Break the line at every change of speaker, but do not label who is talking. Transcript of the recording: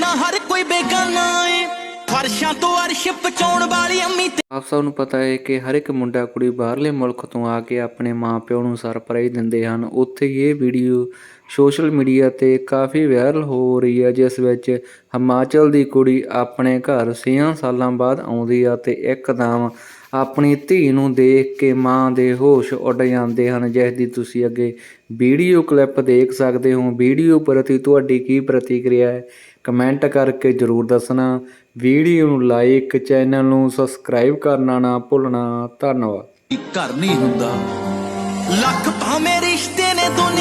ਨਾ ਹਰ ਕੋਈ ਬੇਗਾਨਾ ਏ। ਫਰਸ਼ਾਂ ਤੋਂ ਅਰਸ਼ ਪਹੁੰਚਾਉਣ ਵਾਲੀ ਅੰਮੀ
ਆਪ ਸਭ ਨੂੰ ਪਤਾ ਹੈ ਕਿ ਹਰ ਇੱਕ ਮੁੰਡਾ ਕੁੜੀ ਬਾਹਰਲੇ ਮੁਲਕ ਤੋਂ ਆ ਕੇ ਆਪਣੇ ਮਾਂ ਪਿਓ ਨੂੰ ਸਰਪ੍ਰਾਈਜ਼ ਦਿੰਦੇ ਹਨ। ਉੱਥੇ ਇਹ ਵੀਡੀਓ ਸੋਸ਼ਲ ਮੀਡੀਆ ਤੇ ਕਾਫੀ ਵਾਇਰਲ ਹੋ ਰਹੀ ਹੈ, ਜਿਸ ਵਿੱਚ ਹਿਮਾਚਲ ਦੀ ਕੁੜੀ ਆਪਣੇ ਘਰ 6 ਸਾਲਾਂ ਬਾਅਦ ਆਉਂਦੀ ਆ ਤੇ ਇੱਕਦਮ ਆਪਣੀ ਧੀ ਨੂੰ ਦੇਖ ਕੇ ਮਾਂ ਦੇ ਹੋਸ਼ ਉੱਡ ਜਾਂਦੇ ਹਨ ਜਿਸ ਦੀ ਤੁਸੀਂ ਅੱਗੇ ਵੀਡੀਓ ਕਲਿੱਪ ਦੇਖ ਸਕਦੇ ਹੋ। ਵੀਡੀਓ ਪ੍ਰਤੀ ਤੁਹਾਡੀ ਕੀ ਪ੍ਰਤੀਕਿਰਿਆ ਹੈ? ਕਮੈਂਟ ਕਰਕੇ ਜਰੂਰ ਦੱਸਣਾ। ਵੀਡੀਓ ਨੂੰ ਲਾਈਕ, ਚੈਨਲ ਨੂੰ ਸਬਸਕ੍ਰਾਈਬ ਕਰਨਾ ਨਾ ਭੁੱਲਣਾ। ਧੰਨਵਾਦ।
ਘਰ ਨਹੀਂ ਹੁੰਦਾ। ਲੱਖ ਭਾਵੇਂ ਰਿਸ਼ਤੇ ਨੇ ਦੁਨੀਆ